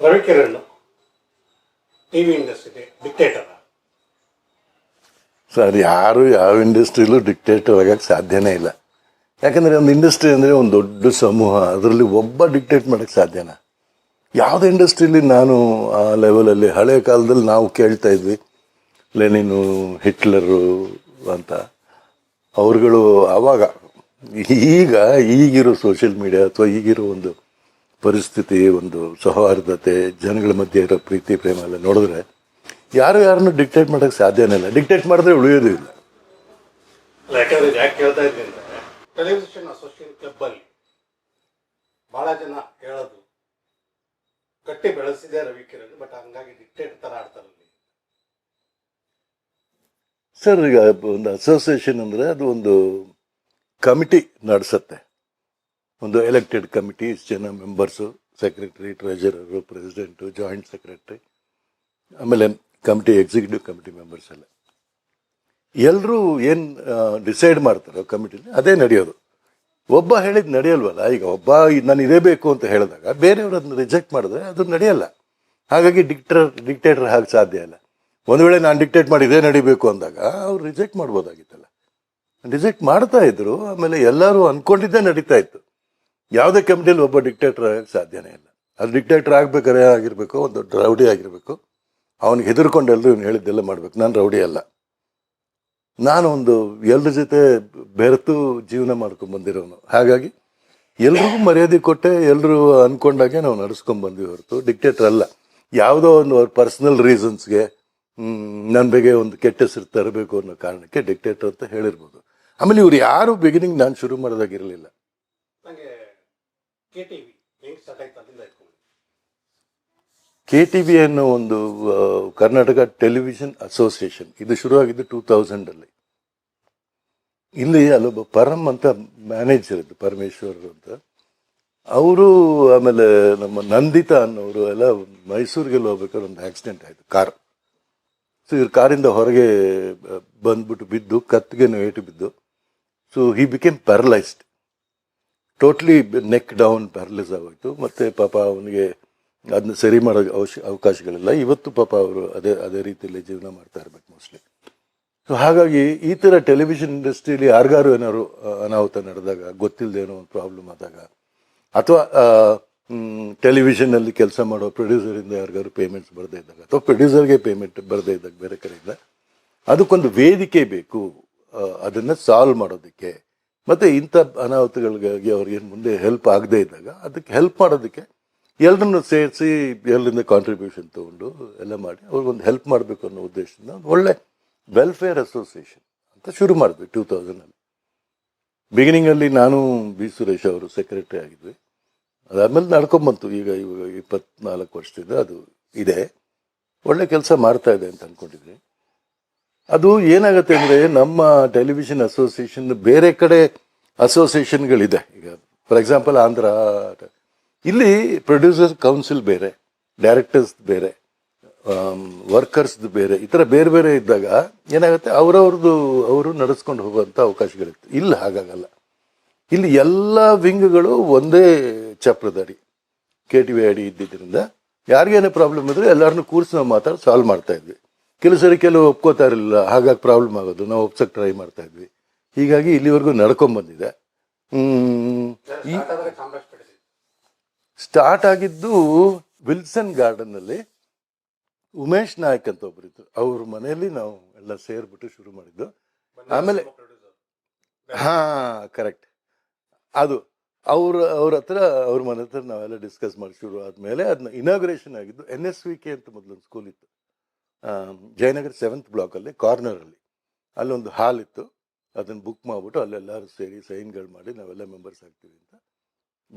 ರವಿಕಿರಣ್ ಇಂಡಸ್ಟ್ರಿಗೆ dictator sir, ಯಾರು ಯಾವ ಇಂಡಸ್ಟ್ರಿಲೂ ಡಿಕ್ಟೇಟರ್ ಆಗಕ್ಕೆ ಸಾಧ್ಯನೇ ಇಲ್ಲ. ಯಾಕಂದರೆ ಒಂದು ಇಂಡಸ್ಟ್ರಿ ಅಂದರೆ ಒಂದು ದೊಡ್ಡ ಸಮೂಹ, ಅದರಲ್ಲಿ ಒಬ್ಬ ಡಿಕ್ಟೇಟ್ ಮಾಡೋಕ್ಕೆ ಸಾಧ್ಯನಾ? ಯಾವುದೇ ಇಂಡಸ್ಟ್ರಿಲಿ ನಾನು ಆ ಲೆವೆಲಲ್ಲಿ ಹಳೆ ಕಾಲದಲ್ಲಿ ನಾವು ಕೇಳ್ತಾ ಇದ್ವಿ, ಲೆನಿನು, ಹಿಟ್ಲರು ಅಂತ. ಅವ್ರುಗಳು ಆವಾಗ, ಈಗ ಈಗಿರೋ ಸೋಷಿಯಲ್ ಮೀಡಿಯಾ ಅಥವಾ ಈಗಿರೋ ಒಂದು ಪರಿಸ್ಥಿತಿ ಒಂದು ಸೌಹಾರ್ದತೆ ಜನಗಳ ಮಧ್ಯೆ ಇರೋ ಪ್ರೀತಿ ಪ್ರೇಮ ಎಲ್ಲ ನೋಡಿದ್ರೆ ಯಾರು ಯಾರನ್ನು ಡಿಕ್ಟೇಟ್ ಮಾಡೋಕ್ಕೆ ಸಾಧ್ಯನೇ ಇಲ್ಲ. ಡಿಕ್ಟೇಟ್ ಮಾಡಿದ್ರೆ ಉಳಿಯೋದು ಇಲ್ಲ. ಟೆಲಿವಿಷನ್ ಅಸೋಸಿಯೇಷನ್ ಕ್ಲಬ್ಬಲ್ಲಿ ಭಾಳ ಜನ ಹೇಳೋದು ಕಟ್ಟಿ ಬೆಳೆಸಿದೆ ರವಿಕಿರಣ್ ಬಟ್ ಹಂಗಾಗಿ ಡಿಕ್ಟೇಟ್ ಥರ ಆಡ್ತಾರಲ್ಲಿ ಸರ್ ಈಗ ಒಂದು ಅಸೋಸಿಯೇಷನ್ ಅಂದ್ರೆ ಅದು ಒಂದು ಕಮಿಟಿ ನಡೆಸತ್ತೆ. ಒಂದು ಎಲೆಕ್ಟೆಡ್ ಕಮಿಟೀಸ್ ಜನ members secretary treasurer president joint secretary ಆಮೇಲೆ ಕಮಿಟಿ ಎಕ್ಸಿಕ್ಯೂಟಿವ್ ಕಮಿಟಿ ಮೆಂಬರ್ಸ್ ಎಲ್ಲ. ಎಲ್ಲರೂ ಏನು ಡಿಸೈಡ್ ಮಾಡ್ತಾರೋ ಕಮಿಟಿಲಿ ಅದೇ ನಡೆಯೋದು. ಒಬ್ಬ ಹೇಳಿದ್ ನಡೆಯಲ್ವಲ್ಲ, ಈಗ ಒಬ್ಬ ನಾನು ಇದೇ ಬೇಕು ಅಂತ ಹೇಳಿದಾಗ ಬೇರೆಯವರು ಅದನ್ನ ರಿಜೆಕ್ಟ್ ಮಾಡಿದ್ರೆ ಅದು ನಡೆಯಲ್ಲ. ಹಾಗಾಗಿ ಡಿಕ್ಟರ್ ಡಿಕ್ಟೇಟರ್ ಹಾಗೆ ಸಾಧ್ಯ ಇಲ್ಲ. ಒಂದು ವೇಳೆ ನಾನು ಡಿಕ್ಟೇಟ್ ಮಾಡಿ ಇದೇ ನಡಿಬೇಕು ಅಂದಾಗ ಅವ್ರು ರಿಜೆಕ್ಟ್ ಮಾಡ್ಬೋದಾಗಿತ್ತಲ್ಲ. ರಿಜೆಕ್ಟ್ ಮಾಡ್ತಾ ಇದ್ರು, ಆಮೇಲೆ ಎಲ್ಲರೂ ಅಂದ್ಕೊಂಡಿದ್ದೇ ನಡೀತಾ ಇತ್ತು. ಯಾವುದೇ ಕಂಪ್ನಿಯಲ್ಲಿ ಒಬ್ಬ ಡಿಕ್ಟೇಟರ್ ಆಗಕ್ಕೆ ಸಾಧ್ಯನೇ ಇಲ್ಲ. ಅದು ಡಿಕ್ಟೇಟರ್ ಆಗ್ಬೇಕಾದ್ರೆ ಆಗಿರಬೇಕು, ಒಂದು ರೌಡಿ ಆಗಿರಬೇಕು. ಅವನಿಗೆ ಹೆದರ್ಕೊಂಡು ಎಲ್ಲರೂ ಇವ್ನು ಹೇಳಿದ್ದೆಲ್ಲ ಮಾಡಬೇಕು. ನಾನು ರೌಡಿ ಅಲ್ಲ. ನಾನು ಒಂದು ಎಲ್ಲರ ಜೊತೆ ಬೆರೆತು ಜೀವನ ಮಾಡ್ಕೊಂಡು ಬಂದಿರೋನು. ಹಾಗಾಗಿ ಎಲ್ರಿಗೂ ಮರ್ಯಾದೆ ಕೊಟ್ಟೆ ಎಲ್ಲರೂ ಅಂದ್ಕೊಂಡಾಗೆ ನಾವು ನಡೆಸ್ಕೊಂಡು ಬಂದ್ವಿ ಹೊರತು. ಡಿಕ್ಟೇಟರ್ ಅಲ್ಲ. ಯಾವುದೋ ಒಂದು ಅವ್ರ ಪರ್ಸನಲ್ ರೀಸನ್ಸ್ಗೆ ನನ್ನ ಬಗ್ಗೆ ಒಂದು ಕೆಟ್ಟ ಹೆಸರು ತರಬೇಕು ಅನ್ನೋ ಕಾರಣಕ್ಕೆ ಡಿಕ್ಟೇಟರ್ ಅಂತ ಹೇಳಿರ್ಬೋದು. ಆಮೇಲೆ ಇವ್ರು ಯಾರು ಬಿಗಿನಿಂಗ್ ನಾನು ಶುರು ಮಾಡೋದಾಗಿರಲಿಲ್ಲ ಕೆ ಟಿ ವಿ ಅನ್ನೋ ಒಂದು ಕರ್ನಾಟಕ ಟೆಲಿವಿಷನ್ ಅಸೋಸಿಯೇಷನ್, ಇದು ಶುರುವಾಗಿದ್ದು ಟೂ ತೌಸಂಡಲ್ಲಿ. ಇಲ್ಲಿ ಅಲ್ಲೊಬ್ಬ ಪರಂ ಅಂತ ಮ್ಯಾನೇಜರ್ ಇದ್ದು, ಪರಮೇಶ್ವರ್ ಅಂತ, ಅವರು ಆಮೇಲೆ ನಮ್ಮ ನಂದಿತಾ ಅನ್ನೋರು ಎಲ್ಲ ಮೈಸೂರಿಗೆ ಹೋಗ್ಬೇಕಾದ್ರೆ ಒಂದು ಆಕ್ಸಿಡೆಂಟ್ ಆಯಿತು, ಕಾರ್. ಸೊ ಇವ್ರ ಕಾರಿಂದ ಹೊರಗೆ ಬಂದ್ಬಿಟ್ಟು ಬಿದ್ದು, ಕತ್ತಿಗೆ ಏಟು ಬಿದ್ದು so he became paralysed totally neck down paralyse ಆಗೋಯ್ತು. ಮತ್ತೆ ಪಾಪ ಅವನಿಗೆ ಅದನ್ನ ಸರಿ ಮಾಡೋ ಅವಶ್ಯ ಅವಕಾಶಗಳಿಲ್ಲ. ಇವತ್ತು ಪಾಪ ಅವರು ಅದೇ ಅದೇ ರೀತಿಯಲ್ಲಿ ಜೀವನ ಮಾಡ್ತಾ ಇರ್ಬೇಕು ಮೋಸ್ಟ್ಲಿ ಸೊ ಹಾಗಾಗಿ ಈ ಥರ ಟೆಲಿವಿಷನ್ ಇಂಡಸ್ಟ್ರಿಲಿ ಯಾರಿಗಾರು ಏನಾದ್ರು ಅನಾಹುತ ನಡೆದಾಗ ಗೊತ್ತಿಲ್ಲದೆ ಏನೋ ಒಂದು ಪ್ರಾಬ್ಲಮ್ ಆದಾಗ, ಅಥವಾ ಟೆಲಿವಿಷನಲ್ಲಿ ಕೆಲಸ ಮಾಡೋ ಪ್ರೊಡ್ಯೂಸರಿಂದ ಯಾರಿಗಾದ್ರು ಪೇಮೆಂಟ್ಸ್ ಬರದೇ ಇದ್ದಾಗ, ಅಥವಾ ಪ್ರೊಡ್ಯೂಸರ್ಗೆ ಪೇಮೆಂಟ್ ಬರದೇ ಇದ್ದಾಗ ಬೇರೆ ಕಡೆಯಿಂದ, ಅದಕ್ಕೊಂದು ವೇದಿಕೆ ಬೇಕು. ಅದನ್ನ ಸಾಲ್ವ್ ಮಾಡೋದಕ್ಕೆ. ಮತ್ತೆ ಇಂಥ ಅನಾಹುತಗಳಿಗಾಗಿ ಅವ್ರಿಗೆ ಮುಂದೆ ಹೆಲ್ಪ್ ಆಗದೇ ಇದ್ದಾಗ ಅದಕ್ಕೆ ಹೆಲ್ಪ್ ಮಾಡೋದಕ್ಕೆ ಎಲ್ಲರನ್ನು ಸೇರಿಸಿ ಎಲ್ಲರಿಂದ ಕಾಂಟ್ರಿಬ್ಯೂಷನ್ ತಗೊಂಡು ಎಲ್ಲ ಮಾಡಿ ಅವ್ರಿಗೊಂದು ಹೆಲ್ಪ್ ಮಾಡಬೇಕು ಅನ್ನೋ ಉದ್ದೇಶದಿಂದ ಒಂದು ಒಳ್ಳೆ ವೆಲ್ಫೇರ್ ಅಸೋಸಿಯೇಷನ್ ಅಂತ ಶುರು ಮಾಡಿದ್ವಿ ಟೂ ತೌಸಂಡಲ್ಲಿ ಬಿಗಿನಿಂಗಲ್ಲಿ ನಾನು ಬಿ ಸುರೇಶ್ ಅವರು ಸೆಕ್ರೆಟರಿ ಆಗಿದ್ವಿ. ಅದಾದ್ಮೇಲೆ ನಡ್ಕೊಂಬಂತು. ಈಗ ಇವಾಗ ಇಪ್ಪತ್ನಾಲ್ಕು ವರ್ಷದಿಂದ ಅದು ಇದೆ. ಒಳ್ಳೆ ಕೆಲಸ ಮಾಡ್ತಾ ಇದೆ ಅಂತ ಅನ್ಕೊಂಡಿದ್ವಿ. ಅದು ಏನಾಗುತ್ತೆ ಅಂದ್ರೆ ನಮ್ಮ ಟೆಲಿವಿಷನ್ ಅಸೋಸಿಯೇಷನ್ ಬೇರೆ ಕಡೆ ಅಸೋಸಿಯೇಷನ್ಗಳಿದೆ ಈಗ ಫಾರ್ ಎಕ್ಸಾಂಪಲ್ ಆಂಧ್ರ ಇಲ್ಲಿ ಪ್ರೊಡ್ಯೂಸರ್ ಕೌನ್ಸಿಲ್ ಬೇರೆ ಡೈರೆಕ್ಟರ್ಸ್ ಬೇರೆ ವರ್ಕರ್ಸ್ ಬೇರೆ, ಈ ಥರ ಬೇರೆ ಬೇರೆ ಇದ್ದಾಗ ಏನಾಗುತ್ತೆ ಅವರವ್ರದ್ದು ಅವರು ನಡೆಸ್ಕೊಂಡು ಹೋಗುವಂಥ ಅವಕಾಶಗಳಿತ್ತು. ಇಲ್ಲಿ, ಹಾಗಾಗಲ್ಲ. ಇಲ್ಲಿ ಎಲ್ಲ ವಿಂಗ್ಗಳು ಒಂದೇ ಚಪ್ರದಡಿ ಕೆ ಟಿ ವಿ ಅಡಿ ಇದ್ದಿದ್ದರಿಂದ ಯಾರಿಗೇನೇ ಪ್ರಾಬ್ಲಮ್ ಇದ್ರೆ ಎಲ್ಲರನ್ನೂ ಕೂರಿಸಿ ನಾವು ಮಾತಾಡಿ ಸಾಲ್ವ್ ಮಾಡ್ತಾ ಇದ್ವಿ. ಕೆಲವು ಸರಿ ಕೆಲವು ಒಪ್ಕೋತಾ ಇರಲಿಲ್ಲ. ಹಾಗಾಗಿ ಪ್ರಾಬ್ಲಮ್ ಆಗೋದು. ನಾವು ಒಪ್ಸಕ್ಕೆ ಟ್ರೈ ಮಾಡ್ತಾ ಇದ್ವಿ. ಹೀಗಾಗಿ ಇಲ್ಲಿವರೆಗೂ ನಡ್ಕೊಂಡ್ ಬಂದಿದೆ. ಹ್ಮ್, ಈ ಆದರೆ ಕಾಂಗ್ರೆಸ್ ಪಡಿಸಿ ಸ್ಟಾರ್ಟ್ ಆಗಿದ್ದು ವಿಲ್ಸನ್ ಗಾರ್ಡನ್ನಲ್ಲಿ ಉಮೇಶ್ ನಾಯಕ್ ಅಂತ ಒಬ್ಬರಿದ್ರು ಅವ್ರ ಮನೆಯಲ್ಲಿ ನಾವು ಎಲ್ಲ ಸೇರ್ಬಿಟ್ಟು ಶುರು ಮಾಡಿದ್ದು. ಆಮೇಲೆ ಹಾ ಕರೆಕ್ಟ್ ಅದು ಅವ್ರ ಅವ್ರ ಹತ್ರ ಅವ್ರ ಮನೆ ಹತ್ರ ನಾವೆಲ್ಲ ಡಿಸ್ಕಸ್ ಮಾಡಿ ಶುರು ಆದ್ಮೇಲೆ ಅದನ್ನ ಇನಾಗ್ರೇಷನ್ ಆಗಿದ್ದು ಎನ್ ಎಸ್ ವಿ ಕೆ ಅಂತ ಮೊದಲೊಂದು ಸ್ಕೂಲ್ ಇತ್ತು. ಜಯನಗರ ಸೆವೆಂತ್ ಬ್ಲಾಕಲ್ಲಿ ಕಾರ್ನರಲ್ಲಿ ಕಾರ್ನರ್ ಅಲ್ಲಿ. ಅಲ್ಲೊಂದು ಹಾಲ್ ಇತ್ತು. ಅದನ್ನು ಬುಕ್ ಮಾಡಿಬಿಟ್ಟು ಅಲ್ಲೆಲ್ಲರೂ ಸೇರಿ ಸೈನ್ಗಳು ಮಾಡಿ ನಾವೆಲ್ಲ ಮೆಂಬರ್ಸ್ ಆಗ್ತೀವಿ ಅಂತ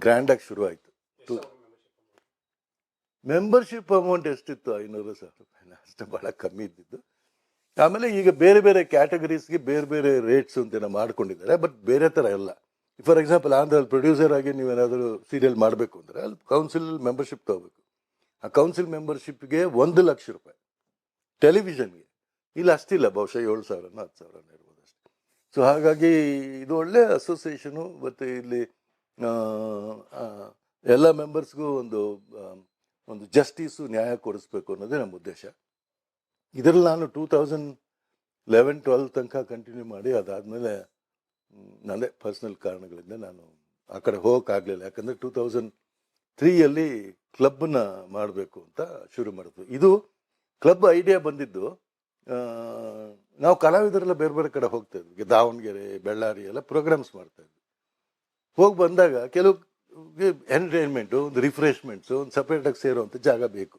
ಗ್ರ್ಯಾಂಡಾಗಿ ಶುರು ಆಯ್ತು ಮೆಂಬರ್ಶಿಪ್ ಅಮೌಂಟ್ ಎಷ್ಟಿತ್ತು? ಐನೂರು ಸಾವಿರ ರೂಪಾಯಿ ಅಷ್ಟು ಭಾಳ ಕಮ್ಮಿ ಇದ್ದಿದ್ದು. ಆಮೇಲೆ ಈಗ ಬೇರೆ ಬೇರೆ ಕ್ಯಾಟಗರೀಸ್ಗೆ ಬೇರೆ ಬೇರೆ ರೇಟ್ಸ್ ಅಂತ ಮಾಡ್ಕೊಂಡಿದ್ದಾರೆ. ಬಟ್ ಬೇರೆ ಥರ ಎಲ್ಲ ಫಾರ್ ಎಕ್ಸಾಂಪಲ್ ಆಂಧ್ರಲ್ಲಿ ಪ್ರೊಡ್ಯೂಸರ್ ಆಗಿ ನೀವೇನಾದರೂ ಸೀರಿಯಲ್ ಮಾಡಬೇಕು ಅಂದರೆ ಅಲ್ಲಿ ಕೌನ್ಸಿಲ್ ಮೆಂಬರ್ಶಿಪ್ ತಗೋಬೇಕು. ಆ ಕೌನ್ಸಿಲ್ ಮೆಂಬರ್ಶಿಪ್ಗೆ ಒಂದು ಲಕ್ಷ ರೂಪಾಯಿ. ಟೆಲಿವಿಷನ್ಗೆ ಇಲ್ಲ, ಅಷ್ಟಿಲ್ಲ, ಬಹುಶಃ ಏಳು ಸಾವಿರನೋ ಹತ್ತು ಸಾವಿರನೋ ಇರ್ಬೋದು ಅಷ್ಟೇ ಸೊ ಹಾಗಾಗಿ ಇದು ಒಳ್ಳೆ ಅಸೋಸಿಯೇಷನು ಮತ್ತು ಇಲ್ಲಿ ಎಲ್ಲ ಮೆಂಬರ್ಸ್ಗೂ ಒಂದು ಒಂದು ಜಸ್ಟಿಸು ನ್ಯಾಯ ಕೊಡಿಸ್ಬೇಕು ಅನ್ನೋದೇ ನಮ್ಮ ಉದ್ದೇಶ. ಇದರಲ್ಲಿ ನಾನು ಟೂ ತೌಸಂಡ್ ಲೆವೆನ್ ಟ್ವೆಲ್ ತನಕ ಕಂಟಿನ್ಯೂ ಮಾಡಿ, ಅದಾದಮೇಲೆ ನನ್ನದೇ ಪರ್ಸ್ನಲ್ ಕಾರಣಗಳಿಂದ ನಾನು ಆ ಕಡೆ ಹೋಗೋಕ್ಕಾಗಲಿಲ್ಲ. ಯಾಕಂದರೆ ಟೂ ತೌಸಂಡ್ ತ್ರೀಯಲ್ಲಿ ಕ್ಲಬ್ನ ಮಾಡಬೇಕು ಅಂತ ಶುರು ಮಾಡಿದ್ವಿ. ಇದು ಕ್ಲಬ್ ಐಡಿಯಾ ಬಂದಿದ್ದು. ನಾವು ಕಲಾವಿದರೆಲ್ಲ ಬೇರೆ ಬೇರೆ ಕಡೆ ಹೋಗ್ತಾ ಇದ್ವಿ ದಾವಣಗೆರೆ ಬೆಳ್ಳಾರಿ ಎಲ್ಲ ಪ್ರೋಗ್ರಾಮ್ಸ್ ಮಾಡ್ತಾ ಇದ್ವಿ ಹೋಗಿ ಬಂದಾಗ ಕೆಲವು ಎಂಟರ್ಟೈನ್ಮೆಂಟು ಒಂದು ರಿಫ್ರೆಶ್ಮೆಂಟ್ಸು ಒಂದು ಸಪ್ರೇಟಾಗಿ ಸೇರುವಂಥ ಜಾಗ ಬೇಕು.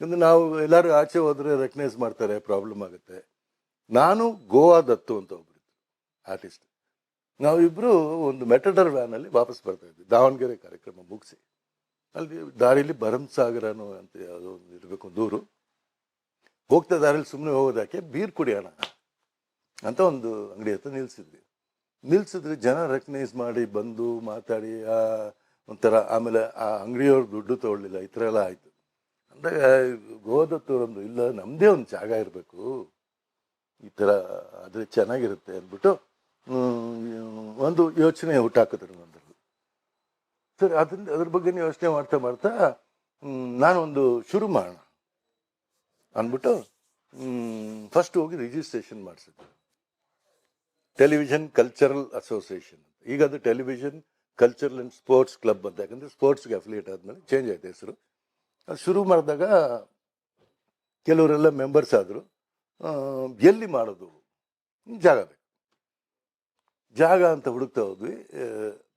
ಅಂದರೆ ನಾವು ಎಲ್ಲರೂ ಆಚೆ ಹೋದರೆ ರೆಕಗ್ನೈಸ್ ಮಾಡ್ತಾರೆ ಪ್ರಾಬ್ಲಮ್ ಆಗುತ್ತೆ. ನಾನು ಗೋವಾ ದತ್ತು ಅಂತ ಒಬ್ಬರು ಆರ್ಟಿಸ್ಟ್ ನಾವಿಬ್ಬರು ಒಂದು ಮೆಟಡರ್ ವ್ಯಾನಲ್ಲಿ ವಾಪಸ್ ಬರ್ತಾ ಇದ್ವಿ ದಾವಣಗೆರೆ ಕಾರ್ಯಕ್ರಮ ಮುಗಿಸಿ. ಅಲ್ಲಿ ದಾರಿಲಿ ಭರಮಸಾಗರನು ಅಂತ ಯಾವುದೋ ಒಂದು ಇರಬೇಕು ದೂರು ಹೋಗ್ತಾ ದಾರಲ್ಲಿ ಸುಮ್ಮನೆ ಹೋಗೋದಕ್ಕೆ ಬೀರ್ ಕುಡಿಯೋಣ ಅಂತ ಒಂದು ಅಂಗಡಿ ಹತ್ರ ನಿಲ್ಲಿಸಿದ್ವಿ ನಿಲ್ಲಿಸಿದ್ರೆ ಜನ ರೆಕಗ್ನೈಸ್ ಮಾಡಿ ಬಂದು ಮಾತಾಡಿ, ಆ, ಒಂಥರ ಆಮೇಲೆ ಆ ಅಂಗಡಿಯವ್ರು ದುಡ್ಡು ತಗೊಳ್ಳಿಲ್ಲ, ಈ ಥರ ಎಲ್ಲ ಆಯಿತು. ಅಂದಾಗ ಗೋದತ್ತೂರಂದು ಇಲ್ಲ ನಮ್ಮದೇ ಒಂದು ಜಾಗ ಇರಬೇಕು. ಈ ಥರ ಆದರೆ ಚೆನ್ನಾಗಿರುತ್ತೆ ಅಂದ್ಬಿಟ್ಟು ಒಂದು ಯೋಚನೆ ಹುಟ್ಟಾಕಿದ್ರು ನಂದ್ರಲ್ಲಿ ಸರಿ, ಅದರಿಂದ ಅದ್ರ ಬಗ್ಗೆ ಯೋಚನೆ ಮಾಡ್ತಾ ಮಾಡ್ತಾ ನಾನೊಂದು ಶುರು ಮಾಡೋಣ. ಅಂದ್ಬಿಟ್ಟು ಫಸ್ಟ್ ಹೋಗಿ ರಿಜಿಸ್ಟ್ರೇಷನ್ ಮಾಡಿಸಿದ್ರು. ಟೆಲಿವಿಷನ್ ಕಲ್ಚರಲ್ ಅಸೋಸಿಯೇಷನ್ ಈಗ ಅದು television cultural and sports club ಅಂತ. ಯಾಕಂದರೆ ಸ್ಪೋರ್ಟ್ಸ್ಗೆ ಅಫಿಲಿಯೇಟ್ ಆದಮೇಲೆ ಚೇಂಜ್ ಆಯ್ತು ಹೆಸರು. ಅದು ಶುರು ಮಾಡಿದಾಗ ಕೆಲವರೆಲ್ಲ ಮೆಂಬರ್ಸ್ ಆದರು. ಎಲ್ಲಿ ಮಾಡೋದು? ಜಾಗ ಬೇಕು. ಜಾಗ ಅಂತ ಹುಡುಕ್ತಾ ಹೋದ್ವಿ.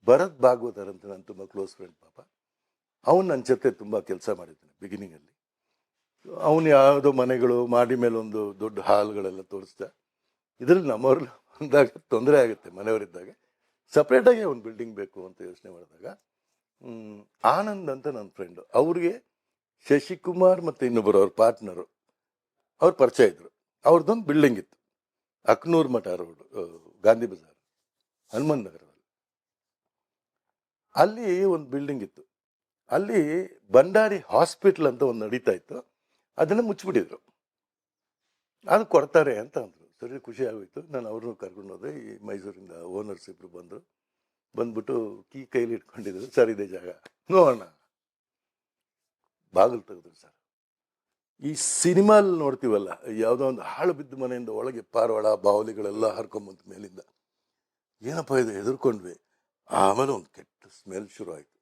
ಭರತ್ ಭಾಗವತರ್ ಅಂತ ನನ್ನ ತುಂಬ ಕ್ಲೋಸ್ ಫ್ರೆಂಡ್ ಪಾಪ. ಅವನು ನನ್ನ ಜೊತೆ ತುಂಬ ಕೆಲಸ ಮಾಡಿದ್ದಾನೆ ಬಿಗಿನಿಂಗಲ್ಲಿ ಅವನು ಯಾವುದೋ ಮನೆಗಳು, ಮಾಡಿ ಮೇಲೆ ಒಂದು ದೊಡ್ಡ ಹಾಲ್ಗಳೆಲ್ಲ ತೋರಿಸ್ದ. ಇದರಲ್ಲಿ ನಮ್ಮವ್ರ ಅಂದಾಗ ತೊಂದರೆ ಆಗುತ್ತೆ, ಮನೆಯವರಿದ್ದಾಗ. ಸಪ್ರೇಟಾಗಿ ಒಂದು ಬಿಲ್ಡಿಂಗ್ ಬೇಕು ಅಂತ ಯೋಚನೆ ಮಾಡಿದಾಗ ಆನಂದ್ ಅಂತ ನನ್ನ ಫ್ರೆಂಡು ಅವ್ರಿಗೆ ಶಶಿಕುಮಾರ್ ಮತ್ತು ಇನ್ನೊಬ್ಬರು ಅವ್ರ ಪಾರ್ಟ್ನರು ಅವ್ರು ಪರಿಚಯ ಇದ್ರು. ಅವ್ರದ್ದೊಂದು ಬಿಲ್ಡಿಂಗ್ ಇತ್ತು, ಅಕ್ನೂರ್ ಮಠ ರೋಡ್ ಗಾಂಧಿ ಬಜಾರ್, ಹನುಮನ್ ನಗರದಲ್ಲಿ. ಅಲ್ಲಿ ಒಂದು ಬಿಲ್ಡಿಂಗ್ ಇತ್ತು. ಅಲ್ಲಿ ಭಂಡಾರಿ ಹಾಸ್ಪಿಟ್ಲ್ ಅಂತ ಒಂದು ನಡೀತಾ ಇತ್ತು. ಅದನ್ನ ಮುಚ್ಚಿಬಿಟ್ಟಿದ್ರು. ಅದು ಕೊಡ್ತಾರೆ ಅಂತ ಅಂದರು. ಸರಿ, ಖುಷಿ ಆಗೋಯ್ತು. ನಾನು ಅವ್ರನ್ನೂ ಕರ್ಕೊಂಡು ಹೋದೆ. ಈ ಮೈಸೂರಿಂದ ಓನರ್ಸ್ ಇಬ್ಬರು ಬಂದರು. ಬಂದ್ಬಿಟ್ಟು ಕೀ ಕೈಲಿ ಇಟ್ಕೊಂಡಿದ್ರು. ಸರ್, ಇದೆ ಜಾಗ. ನೋಡೋಣ. ಬಾಗಿಲು ತೆಗೆದ್ರು ಸರ್. ಈ ಸಿನಿಮಾಲ್ ನೋಡ್ತೀವಲ್ಲ, ಯಾವುದೋ ಒಂದು ಹಾಳು ಬಿದ್ದ ಮನೆಯಿಂದ ಒಳಗೆ ಪಾರವಾಳ, ಬಾವಲಿಗಳೆಲ್ಲ ಹರ್ಕೊಂಬಂತ ಮೇಲಿಂದ. ಏನಪ್ಪ ಇದು, ಹೆದರ್ಕೊಂಡ್ವಿ. ಆಮೇಲೆ ಒಂದು ಕೆಟ್ಟ ಸ್ಮೆಲ್ ಶುರು ಆಯಿತು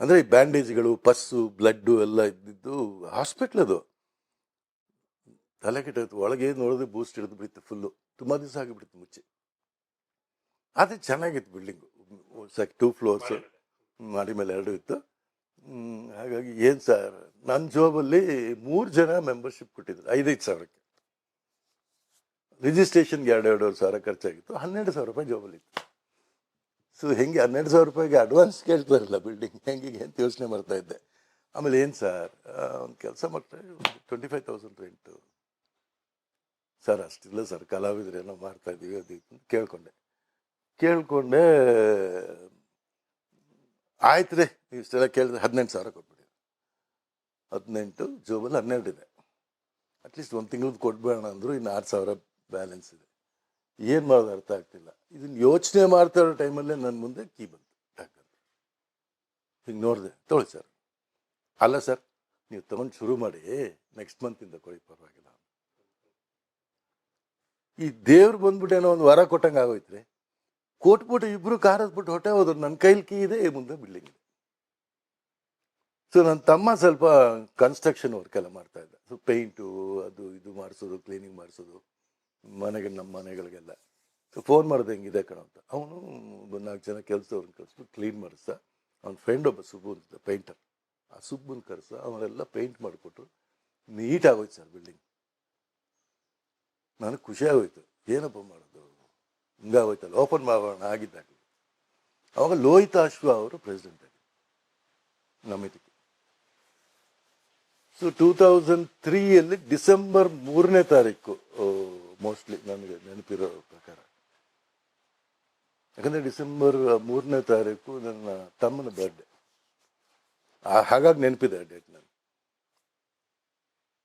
ಅಂದರೆ ಈ ಬ್ಯಾಂಡೇಜ್ಗಳು, ಪಸ್ಸು, ಬ್ಲಡ್ಡು ಎಲ್ಲ ಇದ್ದಿದ್ದು ಹಾಸ್ಪಿಟ್ಲ್ ಅದು. ತಲೆ ಕೆಟ್ಟೋಯ್ತು. ಒಳಗೆ ನೋಡಿದ್ರೆ ಬೂಸ್ಟ್ ಹಿಡಿದು ಬಿಡ್ತು ಫುಲ್ಲು ತುಂಬ ದಿವಸ ಆಗಿಬಿಡ್ತು ಮುಚ್ಚಿ. ಅದೇ ಚೆನ್ನಾಗಿತ್ತು ಬಿಲ್ಡಿಂಗು ಟೂ ಫ್ಲೋರ್ಸು ಮಾಡಿ ಮೇಲೆ. ಎರಡು ಇತ್ತು. ಹಾಗಾಗಿ ಏನು ಸರ್ ನನ್ನ ಜಾಬಲ್ಲಿ ಮೂರು ಜನ ಮೆಂಬರ್ಶಿಪ್ ಕೊಟ್ಟಿದ್ರು. ಐದೈದು ಸಾವಿರಕ್ಕೆ. ರಿಜಿಸ್ಟ್ರೇಷನ್ಗೆ ಎರಡು ಎರಡೂವರೆ ಸಾವಿರ ಖರ್ಚಾಗಿತ್ತು. ಹನ್ನೆರಡು ಸಾವಿರ ರೂಪಾಯಿ ಜಾಬಲ್ಲಿ ಇತ್ತು. ಸೊ ಹೆಂಗೆ ಹನ್ನೆರಡು ಸಾವಿರ ರೂಪಾಯಿಗೆ ಅಡ್ವಾನ್ಸ್ ಕೇಳ್ತಾರಲ್ಲ ಬಿಲ್ಡಿಂಗ್ ಹೆಂಗೆ ಅಂತ ಯೋಚನೆ ಮಾಡ್ತಾ ಇದ್ದೆ. ಆಮೇಲೆ ಏನು ಸರ್ ಒಂದು ಕೆಲಸ ಮಾಡ್ತಾರೆ twenty five thousand rent sir, ಅಷ್ಟಿಲ್ಲ sir ಕಲಾವಿದರೇನೋ ಮಾಡ್ತಾಯಿದ್ದೀವಿ ಅದು ಕೇಳಿಕೊಂಡೆ. ಕೇಳಿಕೊಂಡೆ, ಆಯ್ತು ರೀ, ಇಷ್ಟೆಲ್ಲ ಕೇಳಿದ್ರೆ ಹದಿನೆಂಟು ಸಾವಿರ ಕೊಟ್ಬಿಡಿ. ಹದಿನೆಂಟು, ಜೋಬಲ್ಲಿ ಹನ್ನೆರಡು ಇದೆ. ಅಟ್ಲೀಸ್ಟ್ ಒಂದು ತಿಂಗಳದ್ದು ಕೊಟ್ಬೇಡ ಅಂದರು ಇನ್ನು ಆರು ಸಾವಿರ ಬ್ಯಾಲೆನ್ಸ್ ಇದೆ. ಏನು ಮಾಡೋದು ಅರ್ಥ ಆಗ್ತಿಲ್ಲ. ಇದನ್ನು ಯೋಚನೆ ಮಾಡ್ತಾ ಇರೋ ಟೈಮಲ್ಲೇ ನನ್ನ ಮುಂದೆ ಕೀ ಬಂತು. ಟಕ್ಕಂತ ಹಿಂಗೆ ನೋಡಿದೆ ತೊಗೊಳ್ಳಿ ಸರ್. ಅಲ್ಲ ಸರ್, ನೀವು ತಗೊಂಡು ಶುರು ಮಾಡಿ ನೆಕ್ಸ್ಟ್ ಮಂತಿಂದ ಕೊಡಿ, ಪರವಾಗಿಲ್ಲ. ಈ ದೇವ್ರು ಬಂದ್ಬಿಟ್ಟೇನೋ ಒಂದು ವರ ಕೊಟ್ಟಂಗೆ ಆಗೋಯ್ತ್ರಿ, ಕೊಟ್ಬಿಟ್ಟು ಇಬ್ರು ಹತ್ಬಿಟ್ಟು ಹೊಟ್ಟೆ ಹೋದ್ರು ನನ್ನ ಕೈಲಿ ಕೀ ಇದೆ ಮುಂದೆ ಬಿಲ್ಡಿಂಗ್ ಇದೆ. ಸೊ ನನ್ನ ತಮ್ಮ ಸ್ವಲ್ಪ ಕನ್ಸ್ಟ್ರಕ್ಷನ್ ವರ್ಕ್ ಎಲ್ಲ ಮಾಡ್ತಾ ಇದ್ದ. ಸೊ ಪೇಂಟು ಅದು ಇದು ಮಾಡಿಸೋದು ಕ್ಲೀನಿಂಗ್ ಮಾಡಿಸೋದು, ಮನೆಗೆ, ನಮ್ಮ ಮನೆಗಳಿಗೆಲ್ಲ. ಸೊ ಫೋನ್ ಮಾಡಿದೆ, ಹೆಂಗಿದೆ ಕಣ ಅಂತ. ಅವನು ಒಂದು ನಾಲ್ಕು ಜನ ಕೆಲಸದವ್ರನ್ನ ಕೆಲಸ ಕ್ಲೀನ್ ಮಾಡಿಸ್ದ ಅವ್ನ ಫ್ರೆಂಡ್ ಒಬ್ಬ ಸುಬ್ಬು ಅಂತ ಪೇಂಟರ್ ಆ ಸುಬ್ಬನ್ನ ಕರೆಸ ಅವರೆಲ್ಲ ಪೇಂಟ್ ಮಾಡಿಕೊಟ್ರು. ನೀಟ್ ಆಗೋಯ್ತು ಸರ್ ಬಿಲ್ಡಿಂಗ್. ನನಗೆ ಖುಷಿ ಆಗೋಯ್ತು. ಏನಪ್ಪ ಮಾಡೋದು? ಹಿಂಗಾಗೋಯ್ತಲ್ಲ. ಓಪನ್ ಮಾಡೋಣ ಆಗಿದ್ದಾಗ. ಅವಾಗ ಲೋಹಿತ ಅಶ್ವ ಅವರು ಪ್ರೆಸಿಡೆಂಟ್ ಆಗಿ. ನಮ್ಮ ಇದಕ್ಕೆ ಸೊ ಟೂ ತೌಸಂಡ್ ತ್ರೀಯಲ್ಲಿ ಡಿಸೆಂಬರ್ ಮೂರನೇ ತಾರೀಕು ಮೋಸ್ಟ್ಲಿ ನನಗೆ ನೆನಪಿರೋ ಪ್ರಕಾರ. ಯಾಕಂದರೆ ಡಿಸೆಂಬರ್ ಮೂರನೇ ತಾರೀಕು ನನ್ನ ತಮ್ಮನ ಬರ್ಡೇ ಹಾಗಾಗಿ ನೆನಪಿದೆ ಡೇಟ್ ನಾನು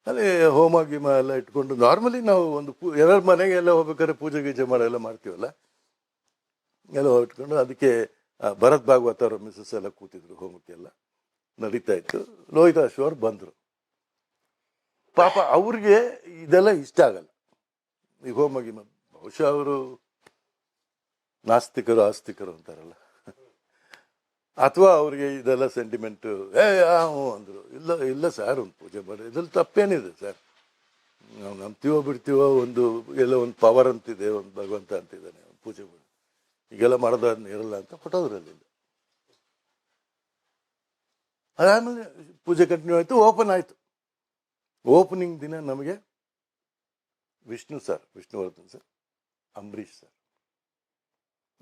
ಅಲ್ಲಿ ಹೋಮ ಗೀಮ ಎಲ್ಲ ಇಟ್ಕೊಂಡು ನಾರ್ಮಲಿ ನಾವು ಒಂದು ಪೂ ಮನೆಗೆ ಎಲ್ಲ ಹೋಗ್ಬೇಕಾದ್ರೆ ಪೂಜೆ ಗೀಜೆ ಮಾಡೋಲ್ಲ ಮಾಡ್ತೀವಲ್ಲ? ಎಲ್ಲ ಇಟ್ಕೊಂಡು ಅದಕ್ಕೆ ಭರತ್ ಭಾಗವತ ಅವರ ಮಿಸಸ್ ಎಲ್ಲ ಕೂತಿದ್ರು ಹೋಮಕ್ಕೆಲ್ಲ. ನಡೀತಾ ಇತ್ತು. ಲೋಹಿತಾಶ್ ಅವ್ರು ಬಂದರು. ಪಾಪ ಅವ್ರಿಗೆ ಇದೆಲ್ಲ ಇಷ್ಟ ಆಗಲ್ಲ. ಈ ಹೋಮ ಗೀಮ. ಬಹುಶಃ ಅವರು ನಾಸ್ತಿಕರು, ಆಸ್ತಿಕರು ಅಂತಾರಲ್ಲ. ಅಥವಾ ಅವ್ರಿಗೆ ಇದೆಲ್ಲ ಸೆಂಟಿಮೆಂಟು ಏ ಹ್ಞೂ, ಅಂದರು. ಇಲ್ಲ ಇಲ್ಲ ಸರ್ ಒಂದು ಪೂಜೆ ಮಾಡಿ. ಇದ್ರಲ್ಲಿ ತಪ್ಪೇನಿದೆ ಸರ್ ನಾವು ನಂಬ್ತೀವೋ ಬಿಡ್ತೀವೋ ಒಂದು, ಎಲ್ಲ ಒಂದು ಪವರ್ ಅಂತಿದೆ, ಒಂದು ಭಗವಂತ ಅಂತಿದ್ದಾನೆ ಪೂಜೆ ಮಾಡಿ. ಈಗೆಲ್ಲ ಮಾಡೋದನ್ನ ಇರಲ್ಲ ಅಂತ ಹೊಟ್ಟೋದ್ರಲ್ಲಿ ಅದಾದಮೇಲೆ ಪೂಜೆ ಕಂಟಿನ್ಯೂ ಆಯಿತು ಓಪನ್ ಆಯಿತು. ಓಪನಿಂಗ್ ದಿನ ನಮಗೆ Vishnu sir Vishnuvardhan sir Ambareesh sir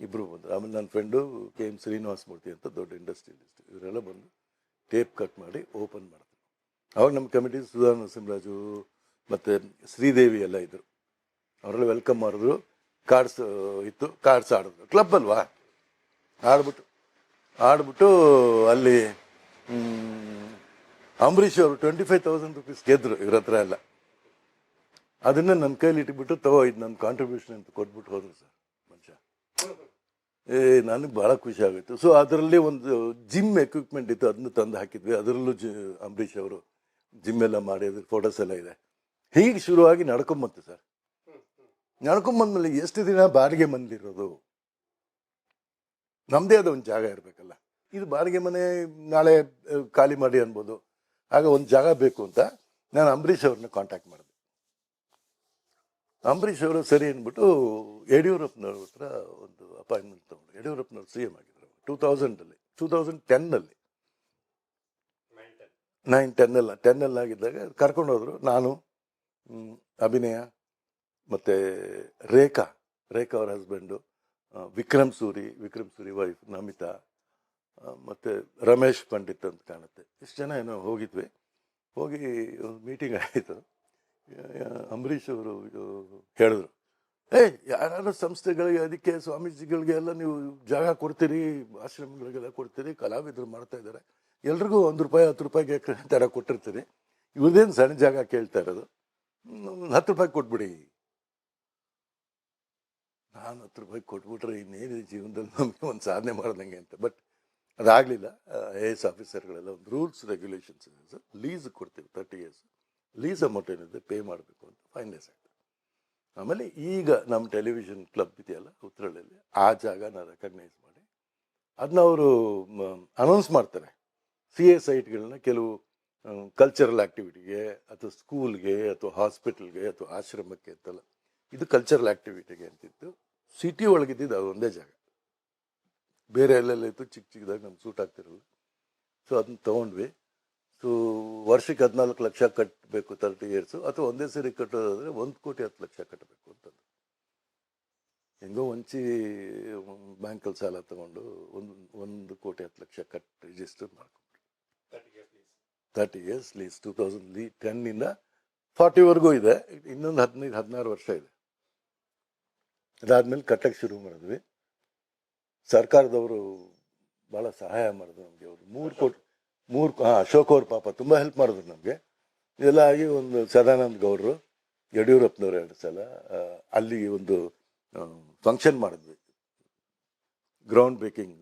ಇಬ್ಬರು ಬಂದರು. ಆಮೇಲೆ ನನ್ನ friend K M Srinivasa Murthy ಅಂತ ದೊಡ್ಡ ಇಂಡಸ್ಟ್ರಿಯಲಿಸ್ಟ್ ಇವರೆಲ್ಲ ಬಂದು ಟೇಪ್ ಕಟ್ ಮಾಡಿ ಓಪನ್ ಮಾಡಿದ್ರು. ಅವಾಗ ನಮ್ಮ ಕಮಿಟಿ ಸುಧಾ ನರಸಿಂಹರಾಜು ಮತ್ತು ಶ್ರೀದೇವಿ ಎಲ್ಲ ಇದ್ದರು ಅವರೆಲ್ಲ ವೆಲ್ಕಮ್ ಮಾಡಿದ್ರು. ಕಾರ್ಡ್ಸ್ ಇತ್ತು. ಕಾರ್ಡ್ಸ್ ಆಡಿದ್ರು. ಕ್ಲಬ್ ಅಲ್ವಾ? ಆಡ್ಬಿಟ್ಟು ಆಡ್ಬಿಟ್ಟು ಅಲ್ಲಿ ಅಂಬರೀಷ್ ಅವರು ಟ್ವೆಂಟಿ ಫೈವ್ ತೌಸಂಡ್ ರುಪೀಸ್ ಗೆದ್ರು ಇವ್ರ ಹತ್ರ ಎಲ್ಲ. ಅದನ್ನ ನನ್ನ ಕೈಲಿ ಇಟ್ಬಿಟ್ಟು ತಗೋ, ಇದು ನನ್ನ ಕಾಂಟ್ರಿಬ್ಯೂಷನ್ ಅಂತ ಕೊಟ್ಬಿಟ್ಟು ಹೋದ್ರು ಸರ್. ನನಗೆ ಭಾಳ ಖುಷಿ ಆಗುತ್ತೆ. ಸೊ ಅದರಲ್ಲಿ ಒಂದು ಜಿಮ್ ಎಕ್ವಿಪ್ಮೆಂಟ್ ಇತ್ತು ಅದನ್ನ ತಂದು ಹಾಕಿದ್ವಿ. ಅದರಲ್ಲೂ ಜಿ, ಅಂಬರೀಷ್ ಅವರು ಜಿಮ್ ಎಲ್ಲ ಮಾಡಿ ಅದ್ರ ಫೋಟೋಸ್ ಎಲ್ಲ ಇದೆ. ಹೀಗೆ ಶುರುವಾಗಿ ನಡ್ಕೊಂಬಂತು ಸರ್. ನಡ್ಕೊಂಬಂದ್ಮೇಲೆ ಎಷ್ಟು ದಿನ ಬಾಡಿಗೆ ಮಂದಿರೋದು ನಮ್ಮದೇ ಆದ ಒಂದು ಜಾಗ ಇರಬೇಕಲ್ಲ. ಇದು ಬಾಡಿಗೆ ಮನೆ ನಾಳೆ ಖಾಲಿ ಮಾಡಿ ಅನ್ಬೋದು. ಆಗ ಒಂದು ಜಾಗ ಬೇಕು ಅಂತ ನಾನು ಅಂಬರೀಷ್ ಅವ್ರನ್ನ ಕಾಂಟ್ಯಾಕ್ಟ್ ಮಾಡಿದೆ. ಅಂಬರೀಷ್ ಅವರು ಸರಿ ಅಂದ್ಬಿಟ್ಟು ಯಡಿಯೂರಪ್ಪನವ್ರ ಹತ್ರ ಒಂದು ಅಪಾಯಿಂಟ್ಮೆಂಟ್ ತಗೊಂಡು, ಯಡಿಯೂರಪ್ಪನವ್ರು ಸಿ ಎಂ ಆಗಿದ್ರು ಟೂ ತೌಸಂಡಲ್ಲಿ ಟೂ ತೌಸಂಡ್ ಟೆನ್ನಲ್ಲಿ ನೈನ್ ಟೆನ್ನೆಲ್ಲ ಟೆನ್ನಲ್ಲಿ ಆಗಿದ್ದಾಗ ಕರ್ಕೊಂಡು ಹೋದ್ರು, ನಾನು ಅಭಿನಯ, ಮತ್ತು ರೇಖಾ ರೇಖಾ ಅವ್ರ ಹಸ್ಬೆಂಡು ವಿಕ್ರಮ್ ಸೂರಿ ವಿಕ್ರಮ್ ಸೂರಿ ವೈಫ್ ನಮಿತಾ ಮತ್ತು ಮತ್ತೆ ರಮೇಶ್ ಪಂಡಿತ್ ಅಂತ ಕಾಣುತ್ತೆ. ಇಷ್ಟು ಜನ ಏನೋ ಹೋಗಿದ್ವಿ. ಹೋಗಿ ಒಂದು ಮೀಟಿಂಗ್ ಆಯಿತು. ಅಂಬರೀಷ್ ಅವರು ಹೇಳಿದ್ರು. ಏ ಯಾರು ಸಂಸ್ಥೆಗಳಿಗೆ, ಅದಕ್ಕೆ ಸ್ವಾಮೀಜಿಗಳಿಗೆ ಎಲ್ಲ ನೀವು ಜಾಗ ಕೊಡ್ತೀರಿ, ಆಶ್ರಮಗಳಿಗೆಲ್ಲ ಕೊಡ್ತೀರಿ, ಕಲಾವಿದರು ಮಾಡ್ತಾ ಇದ್ದಾರೆ. ಎಲ್ರಿಗೂ ಒಂದು ರೂಪಾಯಿ, ಹತ್ತು ರೂಪಾಯಿಗೆ ಥರ ಕೊಟ್ಟಿರ್ತೀರಿ ಇವ್ರದ್ದೇನು ಸಣ್ಣ ಜಾಗ ಕೇಳ್ತಾ ಇರೋದು? ಒಂದು ಹತ್ತು ರೂಪಾಯಿ ಕೊಟ್ಬಿಡಿ. ನಾನು ಹತ್ತು ರೂಪಾಯಿ ಕೊಟ್ಬಿಟ್ರೆ ಇನ್ನೇನಿದೆ ಜೀವನದಲ್ಲಿ? ನಮಗೆ ಒಂದು ಸಾಧನೆ ಮಾಡ್ದಂಗೆ ಅಂತ. ಬಟ್ ಅದಾಗಲಿಲ್ಲ. ಐ ಎಸ್ ಆಫೀಸರ್ಗಳೆಲ್ಲ ಒಂದು ರೂಲ್ಸ್, ರೆಗ್ಯುಲೇಷನ್ಸ್ ಇದೆ ಲೀಸ್ ಕೊಡ್ತೀವಿ ತರ್ಟಿ ಇಯರ್ಸ್ ಲೀಸ್ ಅಮೌಂಟ್ ಏನಿದೆ ಪೇ ಮಾಡಬೇಕು ಅಂತ ಫೈನ್ ಆಯಿತು ಆಮೇಲೆ ಈಗ ನಮ್ಮ ಟೆಲಿವಿಷನ್ ಕ್ಲಬ್ ಇದೆಯಲ್ಲ, ಉತ್ತರಳ್ಳಿಯಲ್ಲಿ, ಆ ಜಾಗನ ರೆಕಗ್ನೈಸ್ ಮಾಡಿ ಅದನ್ನ ಅವರು ಅನೌನ್ಸ್ ಮಾಡ್ತಾರೆ. ಸಿ ಎ ಸೈಟ್ಗಳನ್ನ ಕೆಲವು ಕಲ್ಚರಲ್ ಆ್ಯಕ್ಟಿವಿಟಿಗೆ ಅಥವಾ ಸ್ಕೂಲ್ಗೆ ಅಥವಾ ಹಾಸ್ಪಿಟಲ್ಗೆ ಅಥವಾ ಆಶ್ರಮಕ್ಕೆ ಅಂತಲ್ಲ, ಇದು ಕಲ್ಚರಲ್ ಆ್ಯಕ್ಟಿವಿಟಿಗೆ ಅಂತಿತ್ತು. ಸಿಟಿ ಒಳಗಿದ್ದಿದ್ದು ಅದು ಒಂದೇ ಜಾಗ. ಬೇರೆ ಎಲ್ಲೆಲ್ಲ ಇತ್ತು, ಚಿಕ್ಕ ಚಿಕ್ಕದಾಗ ನಮ್ಗೆ ಸೂಟ್ ಆಗ್ತಿರಲ್ಲ ಸೊ ಅದನ್ನ ತೊಗೊಂಡ್ವಿ. ಸೊ ವರ್ಷಕ್ಕೆ ಹದಿನಾಲ್ಕು ಲಕ್ಷ ಕಟ್ಟಬೇಕು ತರ್ಟಿ ಇಯರ್ಸು ಅಥವಾ ಒಂದೇ ಸರಿ ಕಟ್ಟೋದಾದರೆ ಒಂದು ಕೋಟಿ ಹತ್ತು ಲಕ್ಷ ಕಟ್ಟಬೇಕು ಅಂತಂದು ಹೆಂಗೋ ಒಂಚಿ ಬ್ಯಾಂಕಲ್ಲಿ ಸಾಲ ತಗೊಂಡು ಒಂದು ಒಂದು ಕೋಟಿ ಹತ್ತು ಲಕ್ಷ ಕಟ್ ರಿಜಿಸ್ಟರ್ ಮಾಡ್ಕೊಂಡ್ರು. Thirty years lease two thousand ಲೀ ಟೆನ್ನಿಂದ ಫಾರ್ಟಿವರೆಗೂ ಇದೆ. ಇನ್ನೊಂದು ಹದಿನೈದು, ಹದಿನಾರು ವರ್ಷ ಇದೆ. ಅದಾದ್ಮೇಲೆ ಕಟ್ಟಕ್ಕೆ ಶುರು ಮಾಡಿದ್ವಿ. ಸರ್ಕಾರದವರು ಭಾಳ ಸಹಾಯ ಮಾಡಿದ್ರು ನಮಗೆ. ಅವರು ಮೂರು ಕೋಟಿ ಮೂರು ಹಾಂ, ಅಶೋಕ್ ಅವ್ರ ಪಾಪ ತುಂಬ ಹೆಲ್ಪ್ ಮಾಡಿದ್ರು ನಮಗೆ. ಇದೆಲ್ಲ ಆಗಿ ಒಂದು ಸದಾನಂದ ಗೌಡರು, ಯಡಿಯೂರಪ್ಪನವ್ರು ಎರಡು ಸಲ ಅಲ್ಲಿ ಒಂದು ಫಂಕ್ಷನ್ ಮಾಡಿದ್ವಿ. ಗ್ರೌಂಡ್ ಬ್ರೇಕಿಂಗ್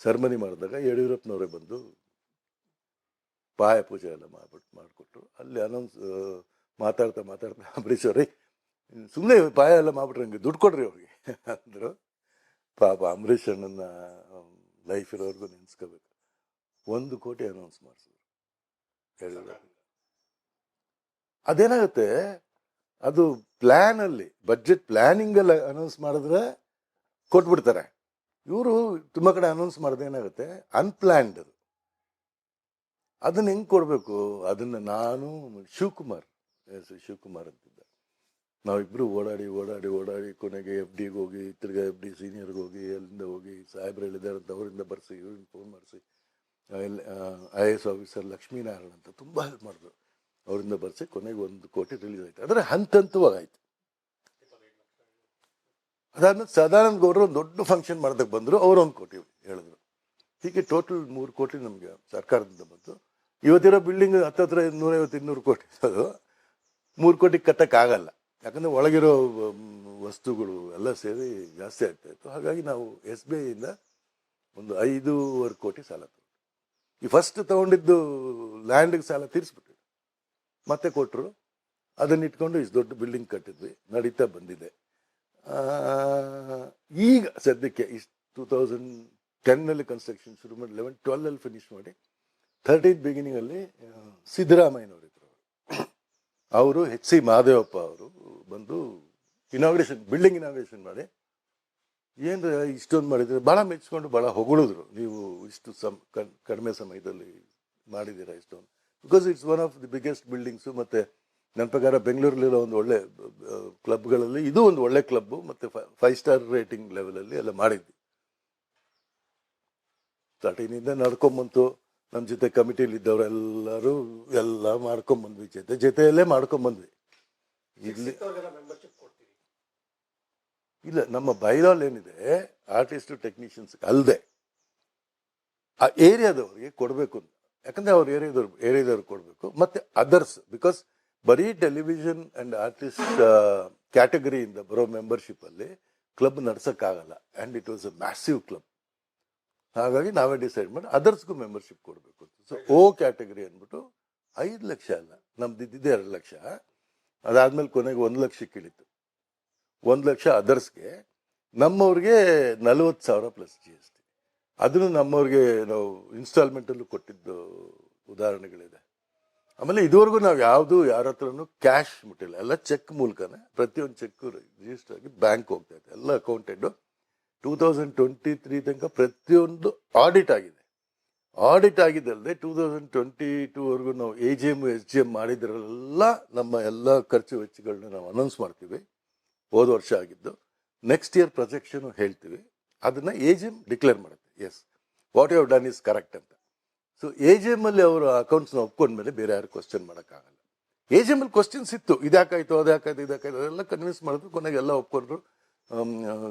ಸೆರೆಮನಿ ಮಾಡಿದಾಗ ಯಡಿಯೂರಪ್ಪನವರೇ ಬಂದು ಪಾಯ ಪೂಜೆ ಎಲ್ಲ ಮಾಡ್ಬಿಟ್ಟು ಮಾಡಿಕೊಟ್ರು. ಅಲ್ಲಿ ಅನೌನ್ಸ್ ಮಾತಾಡ್ತಾ ಮಾತಾಡ್ತಾ ಅಂಬರೀಷ್ ಅವ್ರಿ ಸುಮ್ಮನೆ ಪಾಯ ಎಲ್ಲ ಮಾಡಿಬಿಟ್ರೆ ಹಂಗೆ ದುಡ್ಡು ಕೊಡ್ರಿ ಅವ್ರಿಗೆ ಅಂದರು. ಪಾಪ ಅಂಬರೀಷ್ ಅಣ್ಣನ ಲೈಫ್ ಇರೋರ್ಗು ನೆನೆಸ್ಕೋಬೇಕು. ಒಂದು ಕೋಟಿ ಅನೌನ್ಸ್ ಮಾಡಿಸಿದ್ರು. ಯಡಿಯೂರಪ್ಪ ಅದೇನಾಗುತ್ತೆ? ಅದು ಪ್ಲ್ಯಾನ್ ಅಲ್ಲಿ ಬಜೆಟ್ ಪ್ಲಾನಿಂಗ್ ಅಲ್ಲಿ ಅನೌನ್ಸ್ ಮಾಡಿದ್ರೆ ಕೊಟ್ಬಿಡ್ತಾರೆ. ಇವರು ತುಂಬ ಕಡೆ ಅನೌನ್ಸ್ ಮಾಡಿದ್ರೆ ಏನಾಗುತ್ತೆ? ಅನ್ಪ್ಲ್ಯಾನ್ಡ್ ಅದು. ಅದನ್ನ ಹೆಂಗ್ ಕೊಡಬೇಕು? ಅದನ್ನ ನಾನು ಶಿವಕುಮಾರ್ ಎಸ್ ಶಿವಕುಮಾರ್ ಅಂತಿದ್ದ. ನಾವಿಬ್ರು ಓಡಾಡಿ ಓಡಾಡಿ ಓಡಾಡಿ ಕೊನೆಗೆ ಎಫ್ ಡಿಗೆ ಹೋಗಿ ತಿರ್ಗಾ ಎಫ್ ಡಿ ಸೀನಿಯರ್ಗೆ ಹೋಗಿ ಅಲ್ಲಿಂದ ಹೋಗಿ ಸಾಹೇಬ್ರು ಹೇಳಿದಾರೆ ಅಂತ ಅವರಿಂದ ಬರ್ಸಿ ಇವ್ರಿಗೆ ಫೋನ್ ಮಾಡಿಸಿ. I A S officer Lakshminarayana ಅಂತ ತುಂಬ ಹೆಲ್ಪ್ ಮಾಡಿದ್ರು. ಅವರಿಂದ ಬರೆಸಿ ಕೊನೆಗೆ ಒಂದು ಕೋಟಿ ರಿಲೀಸ್ ಆಯ್ತು. ಅಂದರೆ ಹಂತ ಹಂತವಾಗಿ ಆಯ್ತು. ಅದಾದ್ಮೇಲೆ ಸದಾನಂದ ಗೌಡರು ಒಂದು ದೊಡ್ಡ ಫಂಕ್ಷನ್ ಮಾಡೋದಕ್ಕೆ ಬಂದರು. ಅವರು ಒಂದು ಕೋಟಿ ಹೇಳಿದ್ರು. ಹೀಗೆ ಟೋಟಲ್ ಮೂರು ಕೋಟಿ ನಮಗೆ ಸರ್ಕಾರದಿಂದ ಬಂತು. ಇವತ್ತಿರೋ ಬಿಲ್ಡಿಂಗ್ ಹತ್ತತ್ರ ನೂರೈವತ್ತು, ಇನ್ನೂರು ಕೋಟಿ. ಅದು ಮೂರು ಕೋಟಿ ಕಟ್ಟೋಕ್ಕಾಗಲ್ಲ ಯಾಕಂದರೆ ಒಳಗಿರೋ ವಸ್ತುಗಳು ಎಲ್ಲ ಸೇರಿ ಜಾಸ್ತಿ ಆಗ್ತಾಯಿತ್ತು ಹಾಗಾಗಿ ನಾವು ಎಸ್ ಬಿ ಐಯಿಂದ ಒಂದು ಐದೂವರೆ ಕೋಟಿ ಸಾಲ ಈ ಫಸ್ಟ್ ತಗೊಂಡಿದ್ದು ಲ್ಯಾಂಡ್ಗೆ ಸಾಲ ತೀರಿಸ್ಬಿಟ್ವಿ ಮತ್ತೆ ಕೊಟ್ಟರು ಅದನ್ನ ಇಟ್ಕೊಂಡು ಇಷ್ಟು ದೊಡ್ಡ ಬಿಲ್ಡಿಂಗ್ ಕಟ್ಟಿದ್ವಿ. ನಡೀತಾ ಬಂದಿದೆ. ಈಗ ಸದ್ಯಕ್ಕೆ ಇಷ್ಟು ಟೂ ತೌಸಂಡ್ ಟೆನ್ನಲ್ಲಿ ಕನ್ಸ್ಟ್ರಕ್ಷನ್ ಶುರು ಮಾಡಿ ಲೆವೆನ್ ಟ್ವೆಲ್ವಲ್ಲಿ ಫಿನಿಶ್ ಮಾಡಿ ಥರ್ಟೀನ್ ಬಿಗಿನಿಂಗಲ್ಲಿ ಸಿದ್ದರಾಮಯ್ಯನವರು ಇದ್ರು ಅವರು. ಎಚ್ ಸಿ ಮಹಾದೇವಪ್ಪ ಅವರು ಬಂದು ಇನಾಗ್ರೇಷನ್ ಬಿಲ್ಡಿಂಗ್ ಇನಾಗ್ರೇಷನ್ ಮಾಡಿ ಏನು ಇಷ್ಟೊಂದು ಮಾಡಿದರೆ? ಭಾಳ ಮೆಚ್ಕೊಂಡು ಭಾಳ ಹೊಗಳಿದ್ರು. ನೀವು ಇಷ್ಟು ಸಮ್ ಕಡಿಮೆ ಸಮಯದಲ್ಲಿ ಮಾಡಿದ್ದೀರಾ ಇಷ್ಟೊಂದು? Because it's one of the biggest buildings ಮತ್ತು ನನ್ನ ಪ್ರಕಾರ ಬೆಂಗಳೂರಲ್ಲಿರೋ ಒಂದು ಒಳ್ಳೆ ಕ್ಲಬ್ಗಳಲ್ಲಿ ಇದು ಒಂದು ಒಳ್ಳೆ ಕ್ಲಬ್ಬು, ಮತ್ತು ಫೈವ್ ಸ್ಟಾರ್ ರೇಟಿಂಗ್ ಲೆವೆಲಲ್ಲಿ ಎಲ್ಲ ಮಾಡಿದ್ವಿ. ಸ್ಟಾರ್ಟಿಂಗಿಂದ ನಡ್ಕೊಂಬಂತು. ನಮ್ಮ ಜೊತೆ ಕಮಿಟಿಲಿ ಇದ್ದವರೆಲ್ಲರೂ ಎಲ್ಲ ಮಾಡ್ಕೊಂಬಂದ್ವಿ, ಜೊತೆ, ಜೊತೆಯಲ್ಲೇ ಮಾಡ್ಕೊಂಬಂದ್ವಿ. ಇಲ್ಲಿ ಇಲ್ಲ, ನಮ್ಮ ಬೈಲಾಲ್ ಏನಿದೆ ಆರ್ಟಿಸ್ಟ್ ಟೆಕ್ನಿಷಿಯನ್ಸ್ ಅಲ್ಲದೆ ಆ ಏರಿಯಾದವ್ರಿಗೆ ಕೊಡಬೇಕು ಅಂತ. ಯಾಕಂದ್ರೆ ಅವ್ರ ಏರಿಯಾದವ್ರು ಏರಿಯಾದವ್ರು ಕೊಡಬೇಕು, ಮತ್ತೆ ಅದರ್ಸ್ ಬಿಕಾಸ್ ಬರೀ ಟೆಲಿವಿಷನ್ ಅಂಡ್ ಆರ್ಟಿಸ್ಟ್ ಕ್ಯಾಟಗರಿಯಿಂದ ಬರೋ ಮೆಂಬರ್ಶಿಪ್ ಅಲ್ಲಿ club ನಡ್ಸಕ್ಕಾಗಲ್ಲ. And it was a massive club ಹಾಗಾಗಿ ನಾವೇ ಡಿಸೈಡ್ ಮಾಡಿ ಅದರ್ಸ್ಗೂ ಮೆಂಬರ್ಶಿಪ್ ಕೊಡಬೇಕು ಸೊ ಓ ಕ್ಯಾಟಗರಿ ಅಂದ್ಬಿಟ್ಟು ಐದು ಲಕ್ಷ ಅಲ್ಲ ನಮ್ದು ಇದ್ದಿದ್ದೆ ಎರಡು ಲಕ್ಷ. ಅದಾದ್ಮೇಲೆ ಕೊನೆಗೆ ಒಂದು ಲಕ್ಷಕ್ಕೆ ಇಳಿತು ಒಂದು ಲಕ್ಷ ಅದರ್ಸ್ಗೆ ನಮ್ಮವ್ರಿಗೆ ನಲವತ್ತು ಸಾವಿರ ಪ್ಲಸ್ ಜಿ ಎಸ್ ಟಿ ಅದನ್ನು ನಮ್ಮವ್ರಿಗೆ ನಾವು ಇನ್ಸ್ಟಾಲ್ಮೆಂಟಲ್ಲೂ ಕೊಟ್ಟಿದ್ದು ಉದಾಹರಣೆಗಳಿದೆ. ಆಮೇಲೆ ಇದುವರೆಗೂ ನಾವು ಯಾವುದು ಯಾರ ಹತ್ರನೂ ಕ್ಯಾಶ್ ಮುಟ್ಟಿಲ್ಲ. ಎಲ್ಲ ಚೆಕ್ ಮೂಲಕನೇ ಪ್ರತಿಯೊಂದು ಚೆಕ್ ರಿಜಿಸ್ಟರ್ ಆಗಿ ಬ್ಯಾಂಕ್ ಹೋಗ್ತಾ ಇದೆ. ಎಲ್ಲ accounted two thousand twenty three ತನಕ ಪ್ರತಿಯೊಂದು ಆಡಿಟ್ ಆಗಿದೆ. ಆಡಿಟ್ ಆಗಿದ್ದಲ್ಲದೆ ಟೂ ತೌಸಂಡ್ ಟ್ವೆಂಟಿ ಟೂವರೆಗೂ ನಾವು A G M S G M ಮಾಡಿದ್ರೆಲ್ಲ ನಮ್ಮ ಎಲ್ಲ ಖರ್ಚು ವೆಚ್ಚಗಳನ್ನ ನಾವು ಅನೌನ್ಸ್ ಮಾಡ್ತೀವಿ. ಹೋದ ವರ್ಷ ಆಗಿದ್ದು ನೆಕ್ಸ್ಟ್ ಇಯರ್ ಪ್ರೊಜೆಕ್ಷನ್ ಹೇಳ್ತೀವಿ. ಅದನ್ನು ಎ ಜಿ ಎಂ ಡಿಕ್ಲೇರ್ ಮಾಡುತ್ತೆ. As what you done is correct ಅಂತ. ಸೊ ಎ ಜಿ ಎಂ ಅಲ್ಲಿ ಅವರು ಅಕೌಂಟ್ಸ್ನ ಒಪ್ಕೊಂಡ್ಮೇಲೆ ಬೇರೆ ಯಾರು ಕ್ವಶನ್ ಮಾಡೋಕ್ಕಾಗಲ್ಲ. ಎ ಜಿ ಎಂ ಅಲ್ಲಿ ಕ್ವಶನ್ಸ್ ಇತ್ತು. ಇದಾಕಾಯ್ತು ಅದಾಕಾಯ್ತು ಇದಾಕಾಯ್ತು ಅದೆಲ್ಲ ಕನ್ವಿನ್ಸ್ ಮಾಡಿದ್ರು. ಕೊನೆಗೆ ಎಲ್ಲ ಒಪ್ಕೊಂಡ್ರು.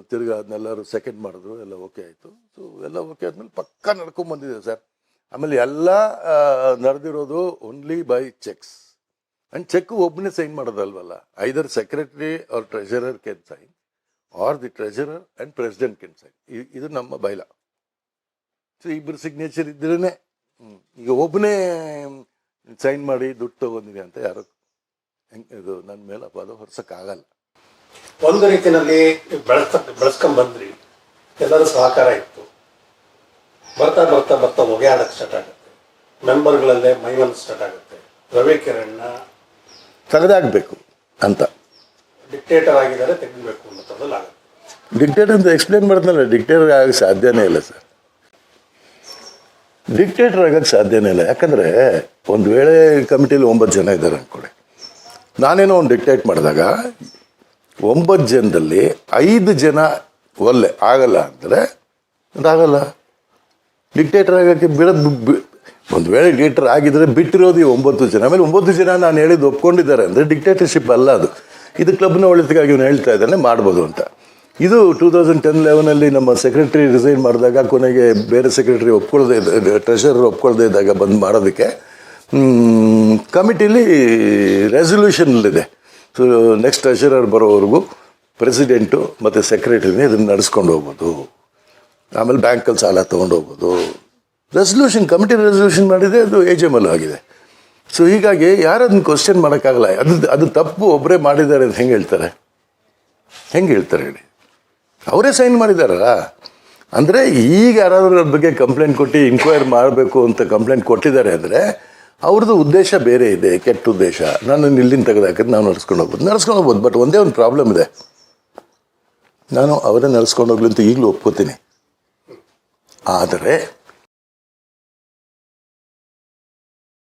ತಿರ್ಗಾ ಅದನ್ನೆಲ್ಲರೂ ಸೆಕೆಂಡ್ ಮಾಡಿದ್ರು. ಎಲ್ಲ ಓಕೆ ಆಯಿತು. ಸೊ ಎಲ್ಲ ಓಕೆ ಆದ್ಮೇಲೆ ಪಕ್ಕ ನಡ್ಕೊಂಡ್ಬಂದಿದೆ ಸರ್. ಆಮೇಲೆ ಎಲ್ಲ ನಡೆದಿರೋದು only by cheques and cheque ಒಬ್ಬನೇ sign ಮಾಡೋದಲ್ವಲ್ಲ? Either secretary or treasurer can sign or the treasurer and president can sign ಇದು ನಮ್ಮ ಬೈಲ. ಸೊ ಇಬ್ಬರು ಸಿಗ್ನೇಚರ್ ಇದ್ರೇ. ಈಗ ಒಬ್ಬನೇ ಸೈನ್ ಮಾಡಿ ದುಡ್ಡು ತಗೊಂಡಿದೆ ಅಂತ ಯಾರು ಇದು ನನ್ನ ಮೇಲೆ ಅಪವಾದ ಹೊರ್ಸೋಕ್ಕಾಗಲ್ಲ. ಒಂದು ರೀತಿಯಲ್ಲಿ ಬೆಳೆಸ ಬೆಳೆಸ್ಕೊಂಡ್ ಬಂದ್ರಿ ಎಲ್ಲರೂ ಸಹಕಾರ ಇತ್ತು. ಬರ್ತಾ ಬರ್ತಾ ಬರ್ತಾ ಹೊಗೆ ಆಡಕ್ಕೆ ಸ್ಟಾರ್ಟ್ ಆಗುತ್ತೆ ಮೆಂಬರ್ಗಳಲ್ಲೇ ಮೈ ಸ್ಟಾರ್ಟ್ ಆಗುತ್ತೆ. ರವಿ ತೆಗೆದಾಗಬೇಕು ಅಂತ. ಡಿಕ್ಟೇಟರ್ ಆಗಿದ್ದಾರೆ ತೆಗಿಬೇಕು ಡಿಕ್ಟೇಟರ್ ಅಂತ ಎಕ್ಸ್ಪ್ಲೇನ್ ಮಾಡ್ತಾನಲ್ಲ ಡಿಕ್ಟೇಟರ್ ಆಗಕ್ಕೆ ಸಾಧ್ಯನೇ ಇಲ್ಲ ಸರ್. ಡಿಕ್ಟೇಟರ್ ಆಗೋಕ್ಕೆ ಸಾಧ್ಯನೇ ಇಲ್ಲ. ಯಾಕಂದರೆ ಒಂದು ವೇಳೆ ಕಮಿಟಿಲಿ ಒಂಬತ್ತು ಜನ ಇದ್ದಾರೆ ಅಂದ್ಕೊಳ್ಳಿ ನಾನೇನೋ ಒಂದು ಡಿಕ್ಟೇಟ್ ಮಾಡಿದಾಗ ಒಂಬತ್ತು ಜನದಲ್ಲಿ ಐದು ಜನ ಒಲ್ಲೆ ಆಗಲ್ಲ ಅಂದರೆ ಅದಾಗಲ್ಲ ಡಿಕ್ಟೇಟರ್ ಆಗೋಕ್ಕೆ ಬಿಡೋದು ಒಂದು ವೇಳೆ ಡಿಕ್ಟೇಟರ್ ಆಗಿದ್ರೆ ಬಿಟ್ಟಿರೋದು ಈ ಒಂಬತ್ತು ಜನ. ಆಮೇಲೆ ಒಂಬತ್ತು ಜನ ನಾನು ಹೇಳಿದ್ದು ಒಪ್ಕೊಂಡಿದ್ದಾರೆ ಅಂದರೆ ಡಿಕ್ಟೇಟರ್ಶಿಪ್ ಅಲ್ಲ ಅದು. ಇದು ಕ್ಲಬ್ನ ಒಳಿತಿಗಾಗಿ ಇವನು ಹೇಳ್ತಾ ಇದ್ದಾನೆ, ಮಾಡ್ಬೋದು ಅಂತ. ಇದು ಟೂ ತೌಸಂಡ್ ಟೆನ್ ಲೆವೆನಲ್ಲಿ ನಮ್ಮ ಸೆಕ್ರೆಟರಿ ರಿಸೈನ್ ಮಾಡಿದಾಗ, ಕೊನೆಗೆ ಬೇರೆ ಸೆಕ್ರೆಟರಿ ಒಪ್ಕೊಳ್ಳದೆ ಟ್ರೆಷರರ್ ಒಪ್ಕೊಳ್ಳದೆ ಇದ್ದಾಗ ಬಂದು ಮಾಡೋದಕ್ಕೆ ಕಮಿಟಿಲಿ ರೆಸೊಲ್ಯೂಷನ್ಲಿದೆ ಸೊ ನೆಕ್ಸ್ಟ್ ಟ್ರೆಷರರ್ ಬರೋವರೆಗೂ ಪ್ರೆಸಿಡೆಂಟು ಮತ್ತು ಸೆಕ್ರೆಟರಿನೇ ಇದನ್ನು ನಡೆಸ್ಕೊಂಡು ಹೋಗ್ಬೋದು. ಆಮೇಲೆ ಬ್ಯಾಂಕಲ್ಲಿ ಸಾಲ ತೊಗೊಂಡು ಹೋಗ್ಬೋದು. ರೆಸೊಲ್ಯೂಷನ್ ಕಮಿಟಿ ರೆಸೊಲ್ಯೂಷನ್ ಮಾಡಿದರೆ ಅದು ಎ ಜೆ ಆಗಿದೆ. ಸೊ ಹೀಗಾಗಿ ಯಾರು ಅದನ್ನು ಕ್ವಶನ್ ಮಾಡೋಕ್ಕಾಗಲ್ಲ, ಅದು ಅದು ತಪ್ಪು ಒಬ್ಬರೇ ಮಾಡಿದ್ದಾರೆ ಅಂತ ಹೆಂಗೆ ಹೇಳ್ತಾರೆ? ಹೆಂಗೆ ಹೇಳ್ತಾರೆ ಹೇಳಿ? ಅವರೇ ಸೈನ್ ಮಾಡಿದಾರಲ್ಲ. ಅಂದರೆ ಈಗ ಯಾರಾದರೂ ಅದ್ರ ಬಗ್ಗೆ ಕಂಪ್ಲೇಂಟ್ ಕೊಟ್ಟು ಇನ್ಕ್ವೈರ್ ಮಾಡಬೇಕು ಅಂತ ಕಂಪ್ಲೇಂಟ್ ಕೊಟ್ಟಿದ್ದಾರೆ ಅಂದರೆ ಅವ್ರದ್ದು ಉದ್ದೇಶ ಬೇರೆ ಇದೆ, ಕೆಟ್ಟ ಉದ್ದೇಶ. ನಾನು ಇಲ್ಲಿಂದ ತೆಗೆದಾಕಿದ್ರೆ ನಾವು ನಡ್ಸ್ಕೊಂಡು ಹೋಗ್ಬೋದು. ನಡ್ಸ್ಕೊಂಡು ಹೋಗ್ಬೋದು ಬಟ್ ಒಂದೇ ಒಂದು ಪ್ರಾಬ್ಲಮ್ ಇದೆ. ನಾನು ಅವರೇ ನಡೆಸ್ಕೊಂಡು ಹೋಗ್ಲಿ ಅಂತ ಈಗಲೂ ಒಪ್ಕೋತೀನಿ. ಆದರೆ